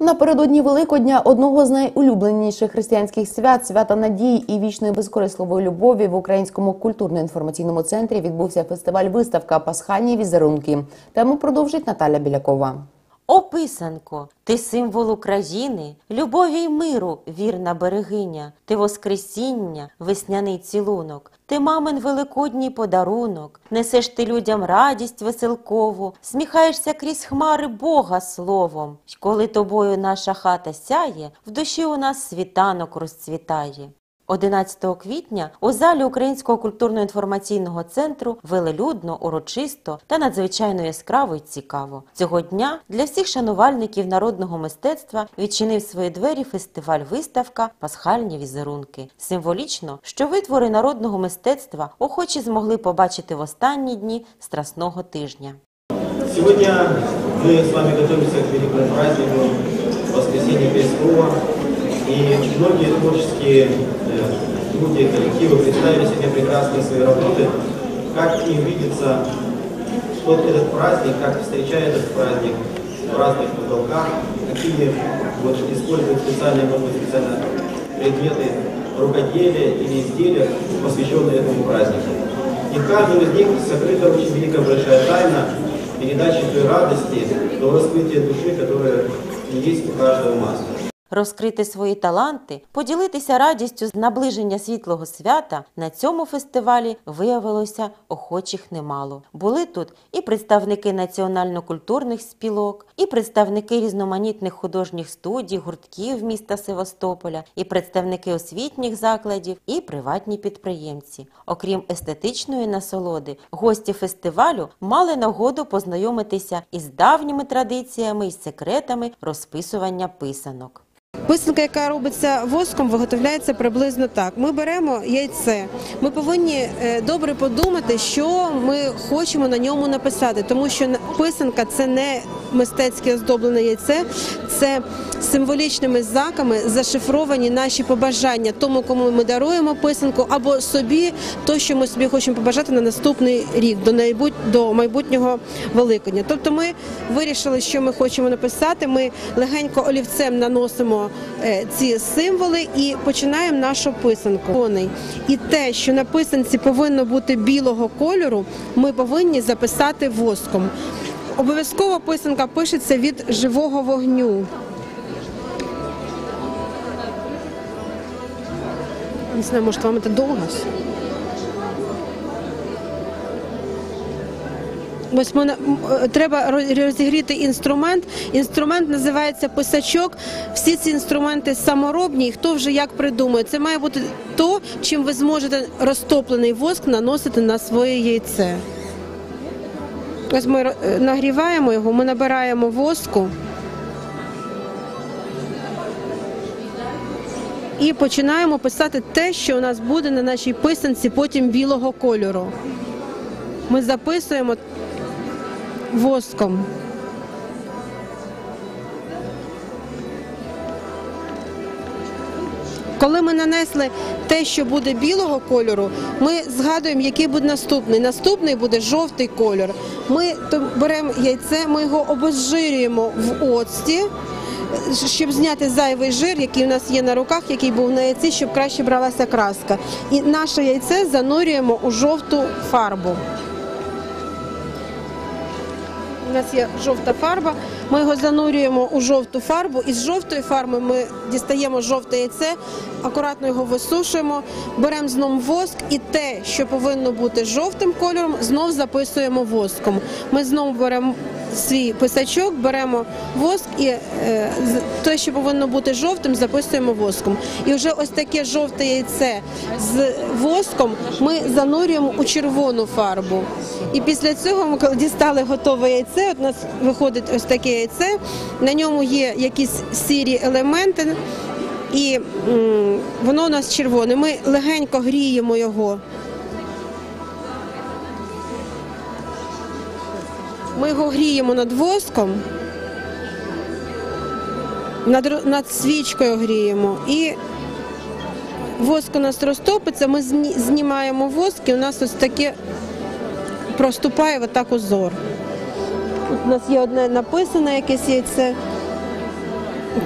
Напередодні Великодня одного з найулюбленіших християнських свят свята надії і вічної безкорисливої любові в українському культурно-інформаційному центрі відбувся фестиваль виставка Пасхальні візерунки. Тему продовжить Наталя Білякова. О, писанко, ти символ України, любові й миру, вірна берегиня, ти воскресіння, весняний цілунок, ти мамин великодній подарунок, несеш ти людям радість веселкову, сміхаєшся крізь хмари Бога словом. Й коли тобою наша хата сяє, в душі у нас світанок розцвітає. 11 квітня у залі Українського культурно-інформаційного центру велелюдно, урочисто та надзвичайно яскраво й цікаво. Цього дня для всіх шанувальників народного мистецтва відчинив свої двері фестиваль виставка Пасхальні візерунки. Символічно, що витвори народного мистецтва охочі змогли побачити в останні дні страсного тижня. Сегодня мы с вами готовимся к празднику Воскресенья Христова. И многие творческие э, люди, коллективы представили сегодня прекрасные свои работы, как им видится тот этот праздник, как встречает этот праздник в разных уголках, какие вот, используют специальные, может быть, специально предметы рукоделия или изделия, посвященные этому празднику. И в каждом из них сокрыта очень великая большая тайна передачи той радости, того раскрытия души, которая есть у каждого мастера. Розкрити свої таланти, поділитися радістю з наближення світлого свята на цьому фестивалі виявилося охочих немало. Були тут і представники національно-культурних спілок, і представники різноманітних художніх студій, гуртків міста Севастополя, і представники освітніх закладів, і приватні підприємці. Окрім естетичної насолоди, гості фестивалю мали нагоду познайомитися із давніми традиціями і секретами розписування писанок. Писанка, яка робиться воском, виготовляється приблизно так. Ми беремо яйце. Ми повинні е, добре подумати, що ми хочемо на ньому написати, тому що писанка це не мистецьке оздоблене яйце, це символічними знаками зашифровані наші побажання тому, кому ми даруємо писанку, або собі, то, що ми собі хочемо побажати на наступний рік, до до майбутнього Великодня. Тобто, ми вирішили, що ми хочемо написати. Ми легенько олівцем наносимо ці символи і починаємо нашу писанку. І те, що на писанці повинно бути білого кольору, ми повинні записати воском. Обов'язково писанка пишеться від живого вогню. Не знаю, може, вам це довго? Ось ми, е, треба роз- розігріти інструмент. Інструмент називається писачок. Всі ці інструменти саморобні, хто вже як придумає. Це має бути то, чим ви зможете розтоплений воск наносити на своє яйце. Ось ми е, нагріваємо його, ми набираємо воску. І починаємо писати те, що у нас буде на нашій писанці потім білого кольору. Ми записуємо воском. Коли ми нанесли те, що буде білого кольору, ми згадуємо, який буде наступний. Наступний буде жовтий кольор. Ми беремо яйце, ми його обезжирюємо в оцті, щоб зняти зайвий жир, який у нас є на руках, який був на яйці, щоб краще бралася краска. І наше яйце занурюємо у жовту фарбу. У нас є жовта фарба. Ми його занурюємо у жовту фарбу. Із жовтої фарби ми дістаємо жовте яйце, акуратно його висушуємо, беремо знову воск і те, що повинно бути жовтим кольором, знов записуємо воском. Ми знову беремо свій писачок, беремо воск і е, те, що повинно бути жовтим, записуємо воском. І вже ось таке жовте яйце з воском ми занурюємо у червону фарбу. І після цього ми дістали готове яйце. От у нас виходить ось таке яйце. На ньому є якісь сірі елементи, і воно у нас червоне. Ми легенько гріємо його. Ми його гріємо над воском, над, над свічкою гріємо. І воск у нас розтопиться, ми знімаємо воск, і у нас ось таке проступає отак узор. Тут у нас є одне написане якесь яйце.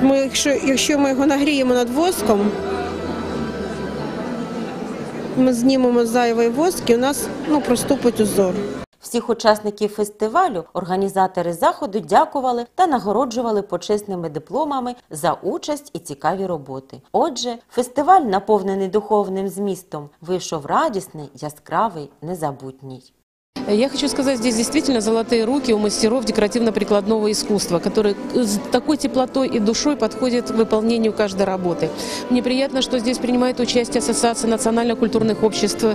Ми, якщо, якщо ми його нагріємо над воском, ми знімемо зайвий воск і у нас ну, проступить узор. Всіх учасників фестивалю організатори заходу дякували та нагороджували почесними дипломами за участь і цікаві роботи. Отже, фестиваль, наповнений духовним змістом, вийшов радісний, яскравий, незабутній. Я хочу сказать, здесь действительно золотые руки у мастеров декоративно-прикладного искусства, которые с такой теплотой и душой подходят к выполнению каждой работы. Мне приятно, что здесь принимает участие Ассоциация национально-культурных обществ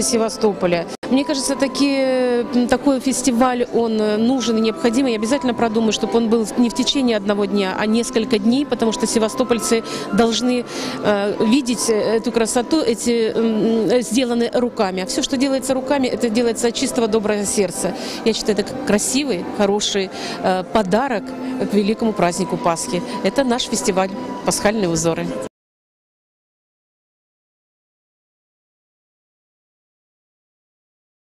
Севастополя. Мне кажется, таки, такой фестиваль, он нужен и необходим. И обязательно продумаю, чтобы он был не в течение одного дня, а несколько дней, потому что севастопольцы должны э, видеть эту красоту, эти м, сделаны руками. А все, что делается руками, это делается от чистого доброго сердца. Я считаю, это красивый, хороший э, подарок к великому празднику Пасхи. Это наш фестиваль «Пасхальные узоры».